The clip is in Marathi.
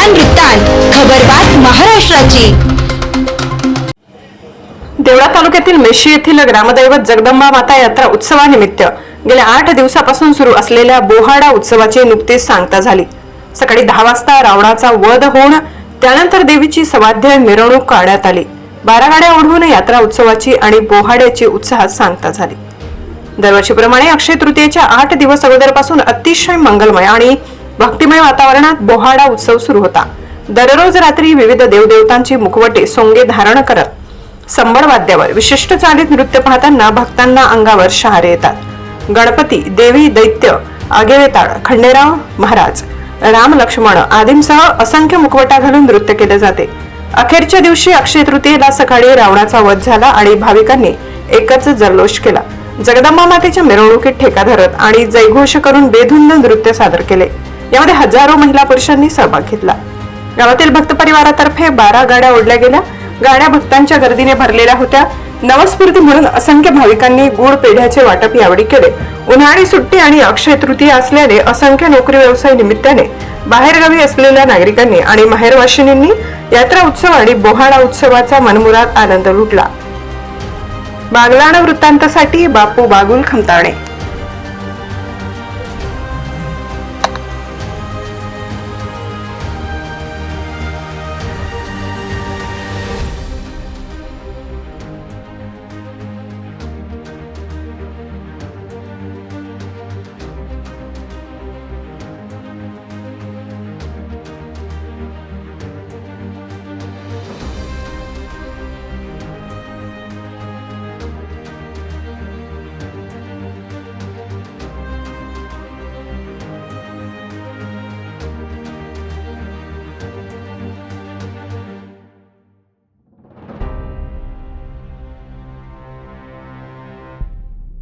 वृत्तांत वृत्तांत खबरबात महाराष्ट्राची. देवळा तालुक्यातील मेशी येथील ग्रामदैवत जगदंबा माता यात्रा उत्सवानिमित्त गेल्या आठ दिवसापासून सुरू असलेल्या बोहाडा उत्सवाची नुकतीच सांगता झाली. सकाळी दहा वाजता रावणाचा वध होऊन त्यानंतर देवीची सवाध्य मिरवणूक काढण्यात आली. बारा गाड्या ओढवून यात्रा उत्सवाची आणि बोहाड्याची उत्साहात सांगता झाली. दरवर्षीप्रमाणे अक्षय तृतीयेच्या आठ दिवस अगोदरपासून अतिशय मंगलमय आणि भक्तिमय वातावरणात बोहाडा उत्सव सुरू होता. दररोज रात्री विविध देवदेवतांची मुखवटे सोंगे धारण करत संबळ वाद्यावर विशिष्ट चालीत नृत्य पाहताना भक्तांना अंगावर शहारे येतात. गणपती देवी दैत्य आगेवेताळ खंडेराव महाराज राम लक्ष्मण आदींसह असंख्य मुखवटा घालून नृत्य केले जाते. अखेरच्या दिवशी अक्षय तृतीयेला सकाळी रावणाचा वध झाला आणि भाविकांनी एकच जल्लोष केला. जगदंबा मातेच्या मिरवणुकीत ठेका धरत आणि जयघोष करून बेधुंद नृत्य सादर केले. यामध्ये हजारो महिला पुरुषांनी सहभाग घेतला. गावातील भक्त परिवारातर्फे बारा गाड्या ओढल्या गेल्या. गाड्या भक्तांच्या गर्दीने भरलेल्या होत्या. नवस्फूर्ती म्हणून असंख्य भाविकांनी गुळ पेढ्याचे वाटप यावेळी केले. उन्हाळी सुट्टी आणि अक्षय तृतीया असल्याने असंख्य नोकरी व्यवसाय निमित्ताने बाहेरगावी असलेल्या नागरिकांनी आणि माहेरवाशिनींनी यात्रा उत्सव आणि बोहाडा उत्सवाचा मनमुराद आनंद लुटला. बागलाण वृत्तांतासाठी बापू बागुल खमताणे.